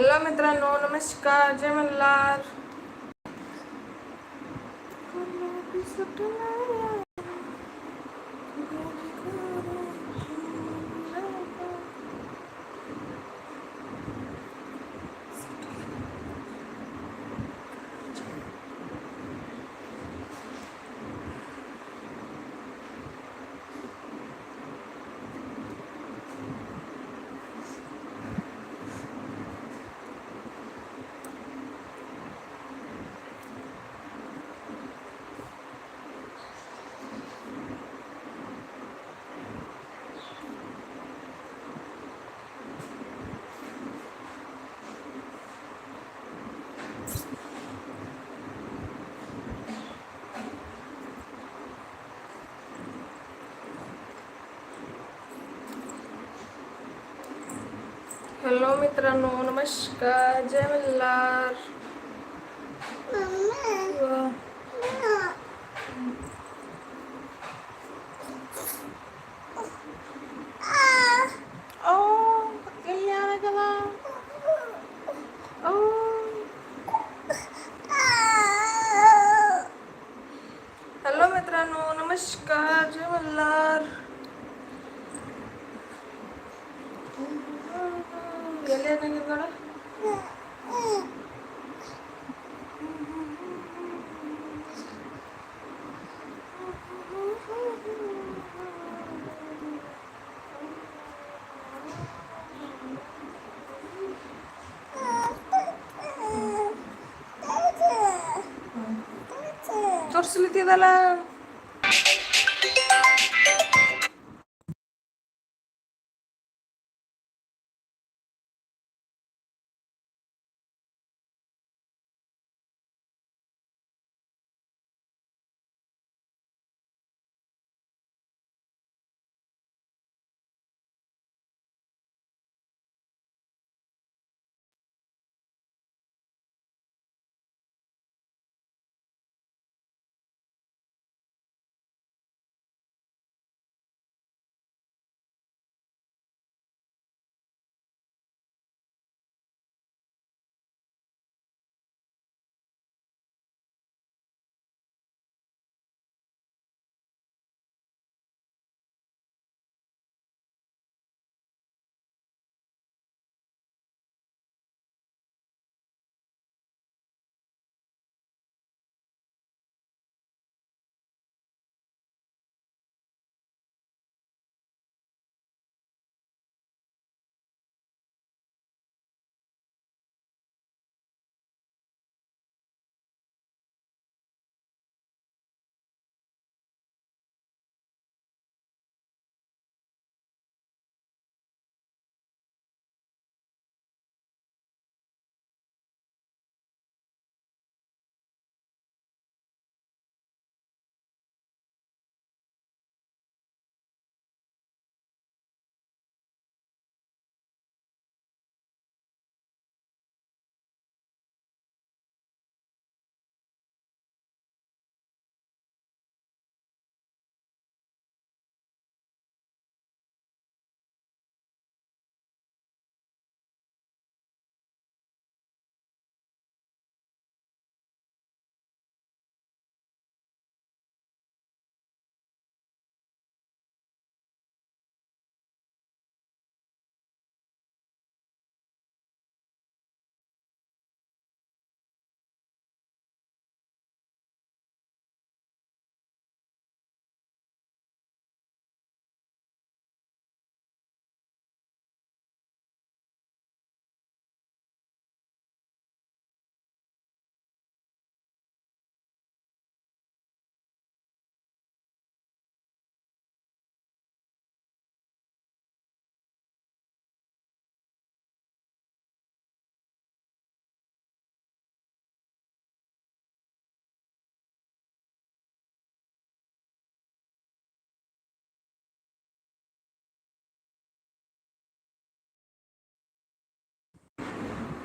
Hello मित्रांनो नमस्कार जय Malhar hello मित्रांनो नमस्कार. जय मल्हार. వెళ్ళారు మీరు కూడా torsiliti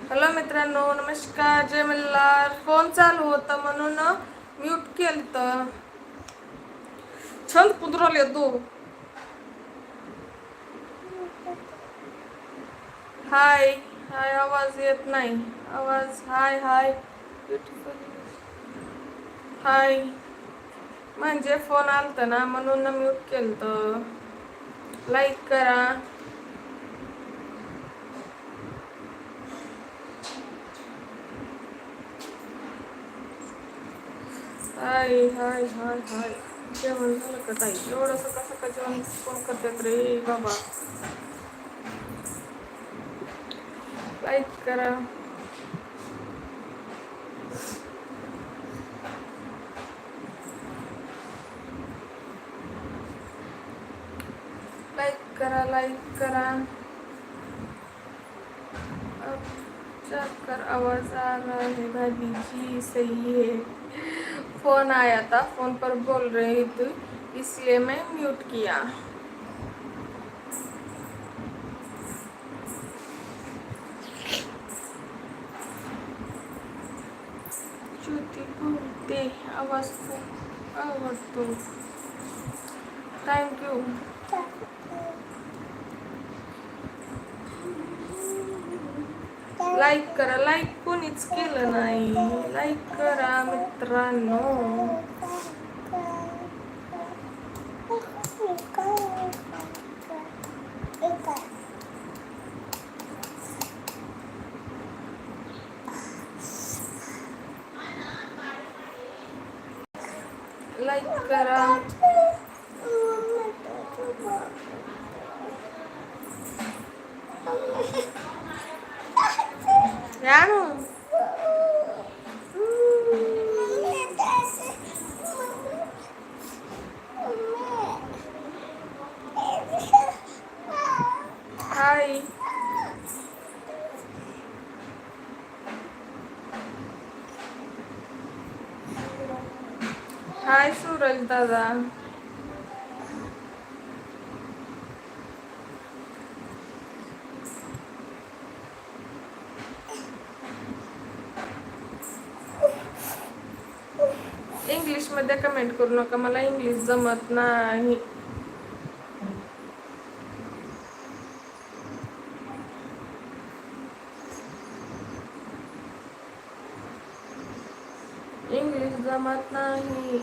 हॅलो मित्रांनो नमस्कार. जय मल्हार. फोन चालू होता म्हणून म्यूट केलं तर छंद कुदरले येतो हाय हाय आवाज येत नाही. आवाज हाय हाय. हाय. म्हणजे फोन आलता ना म्हणून म्यूट केलं लाईक करा. हाय हाय हाय हाय. जेवण झालं का ताई? एवढं सकाळ सकाळ जेवण कोण करतात रे? बाबा. लाईक करा. लाईक करा लाईक करा. अब जाकर आवाज आ रहा है भाभी जी सही है। फ़ोन आया था, फ़ोन पर बोल रही थी, इसलिए मैं म्यूट किया। आवाज़ बोलते आवाज़ तो थैंक थँक्यू लाईक करा लाईक कोणीच केलं नाही. लाईक करा मित्रांनो लाईक करा यानो हाय हाय सूरज दादा इंग्लिशमध्ये कमेंट करू नका. मला इंग्लिश जमत नाही इंग्लिश जमत नाही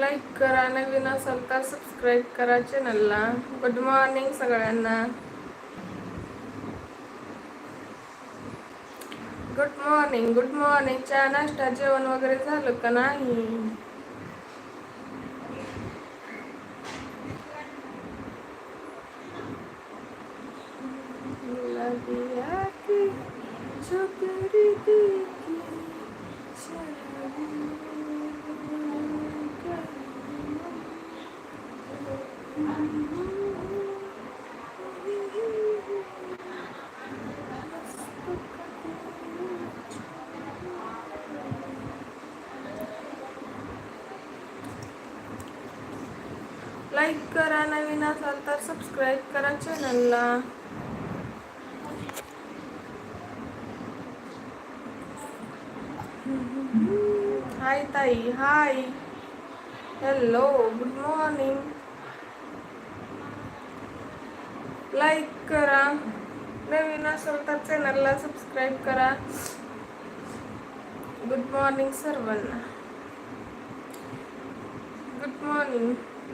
लाईक करा नवीन असाल तर सबस्क्राईब करा चॅनलला गुड मॉर्निंग सगळ्यांना. गुड मॉर्निंग गुड मॉर्निंग चहा नाश्ता जेवण वगैरे झालं का नाही? गुलाबी आँखें जो तेरी देखी लाईक करा नवीन असाल तर सबस्क्राईब करा चॅनलला हाय ताई hi hello good morning like करा. नवीन असेल तर चॅनलला सबस्क्राईब करा. गुड मॉर्निंग सर्वांना. गुड मॉर्निंग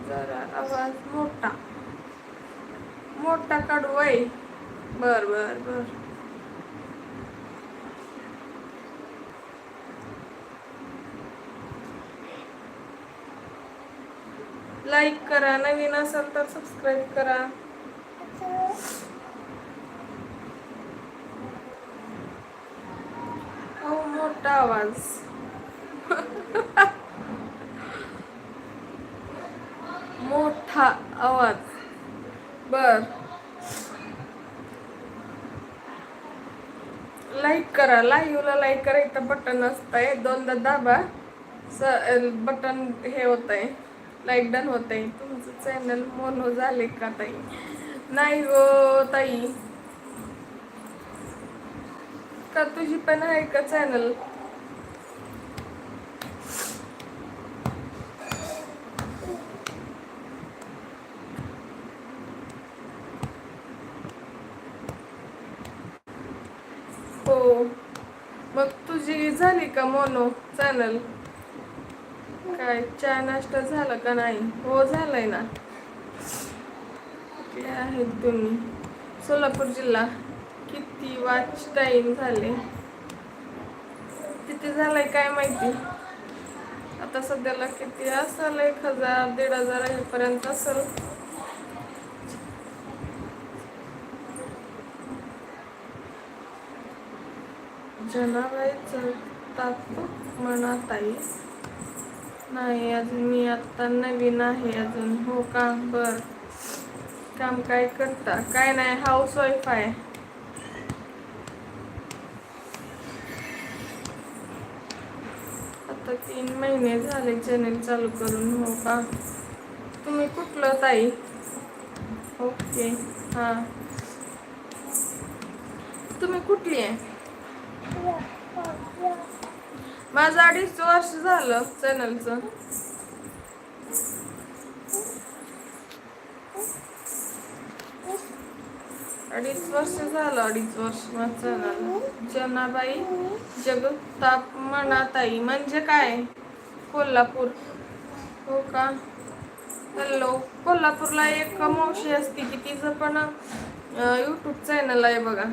जरा आवाज मोठा. मोठा काढू आहे बर बर बर. लाईक करा. नवीन असेल तर सबस्क्राईब करा. मोठा आवाज. मोठा आवाज. बर. लाईक करा लाईव्हला लाईक करायचं बटन असतंय. दोनदा दाबा. स बटन हे होत आहे लाईक डन होत आहे तुमचं चॅनल मोनो झाले का ताई? नाही हो ताई. का तुझी पण आहे का चॅनल? हो. मग तुझी झाली का मोनो चॅनल? काय चहा नाश्ता झाला का नाही? हो झालाय ना. कुठले आहेत तुम्ही. सोलापूर जिल्हा किती वाच टाईम झाले. किती झालंय काय माहिती. आता सध्याला किती असेल एक हजार दीड हजार पर्यंत असेल. जनाबाईचं ताप म्हणत आहे नाही अजून मी आत्ता नवीन आहे अजून. हो का? बरं. काम काय करता? काय नाही हाऊस वाईफ आहे. आता तीन महिने झाले चॅनेल चालू करून हो का? तुम्ही कुठलं ताई? ओके हां. तुम्ही कुठली आहे? माझं अडीच वर्ष झालं चॅनलचं अडीच वर्ष झालं अडीच वर्ष माझं जनाबाई जगताप मनाताई म्हणजे काय? कोल्हापूर. हो का? हॅलो कोल्हापूरला एक मावशी असते की तिचं पण यूट्यूब चॅनल आहे बघा.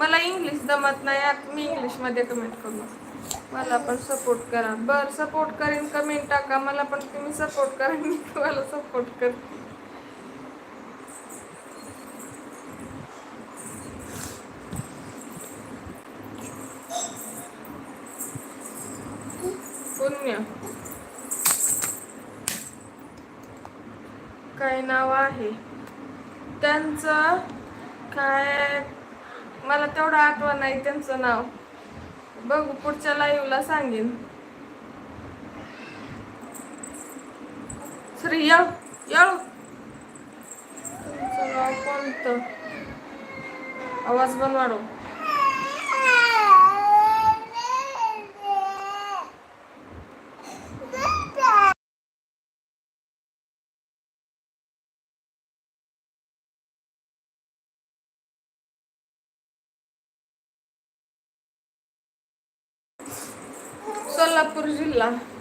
मला इंग्लिश जमत नाही. आत मी इंग्लिशमध्ये कमेंट करू. मला पण सपोर्ट करा. बरं सपोर्ट करीन कमेंट टाका. मला पण तुम्ही सपोर्ट करा. मी तुम्हाला सपोर्ट कर पुण्य. काय नाव आहे? त्यांचं काय मला तेवढं आठवण नाही त्यांचं नाव. बघू पुढच्या लाईव्हला सांगेन. श्री येऊ येऊ तुमचं नाव कोणतं? आवाज पण वाढव सोलापूर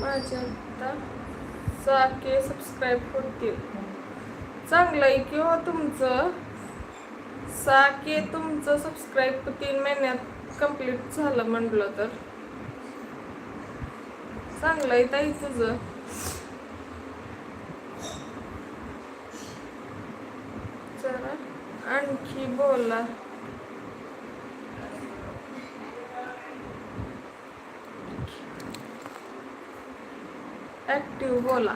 माझ्या आता सहा के सबस्क्राईब होतील चांगलं आहे किंवा तुमचं? सहा के तुमचं सबस्क्राईब तीन महिन्यात कंप्लीट झालं म्हटलं तर. चांगलं आहे ताई तुझं जरा आणखी बोला ऍक्टिव्ह बोला.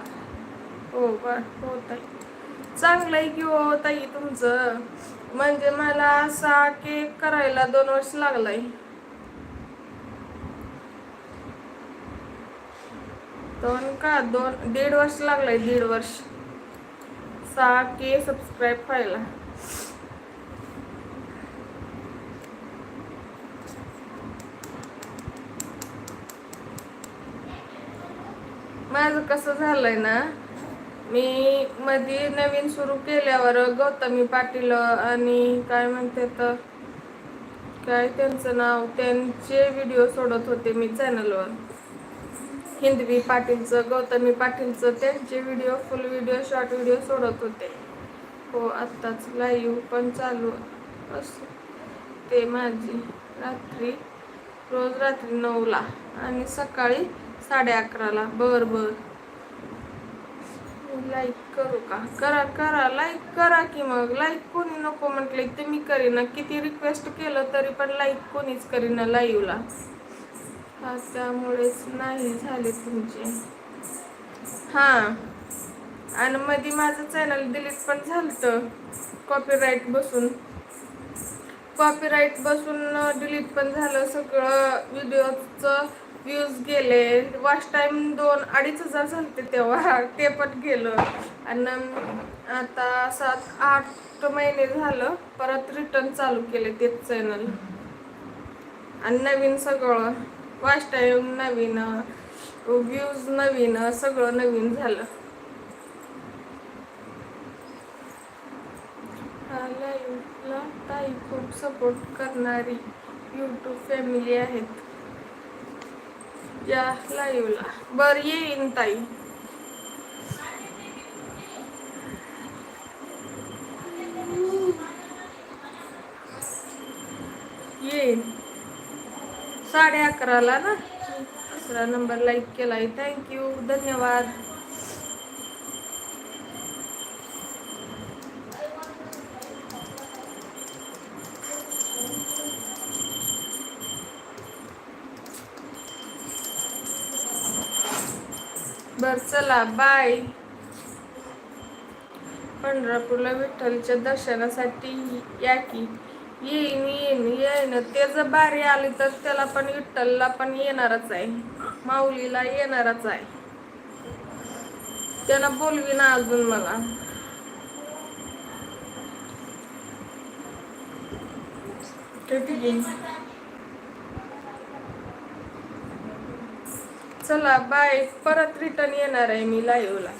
हो बर हो ताई चांगलं आहे की हो ताई तुमचं? म्हणजे मला असा केक करायला दोन वर्ष लागलाय. दोन का? दोन दीड वर्ष लागलाय दीड वर्ष. सहा के सबस्क्राईब व्हायला. माझं कसं झालंय ना मी मध्ये नवीन सुरू केल्यावर गौतमी पाटील आणि काय म्हणते तर काय त्यांचं नाव त्यांचे व्हिडिओ सोडत होते मी चॅनलवर हिंदवी पाटीलचं गौतमी पाटीलचं त्यांचे video full video short video सोडत होते. हो आत्ताच लाईव्ह पण चालू असते ते माझी रात्री रोज रात्री नऊला आणि सकाळी साडे अकराला. बर बर. लाईक करू का? करा करा. लाईक करा की मग. लाईक कोणी नको म्हटले ते मी करीना. किती रिक्वेस्ट केलं तरी पण लाईक कोणीच करीना लाईव्हला हा त्यामुळेच नाही झाले तुमचे. हां. आणि मध्ये माझं चॅनल डिलीट पण झालं कॉपीराईट बसून. कॉपीराईट बसून डिलीट पण झालं सगळं. व्हिडिओचं व्ह्यूज गेले. वॉच टाईम दोन अडीच हजार झालते तेव्हा. ते पण गेलं. आणि आता सात आठ महिने झालं. परत रिटर्न चालू केले तेच चॅनल आणि नवीन सगळं. वॉच टाईम नवीन व्ह्यूज नवीन सगळं नवीन झालं. हा मला ताई खूप सपोर्ट करणारी यूट्यूब फॅमिली आहेत. या लाईव्हला बर येईन ताई. येईन. साडे अकराला ना? दुसरा नंबर लाईक केलाय. थँक्यू धन्यवाद. बर चला बाय पंढरपूरला विठ्ठलच्या दर्शनासाठी या की. येईन येईन येईन. ते जर बारी आली तर त्याला पण विठ्ठलला पण येणारच आहे. माऊलीला येणारच आहे. त्यानं बोलवी ना अजून मला. किती चला बाय परत रिटर्न येणार आहे मी लाईव्हला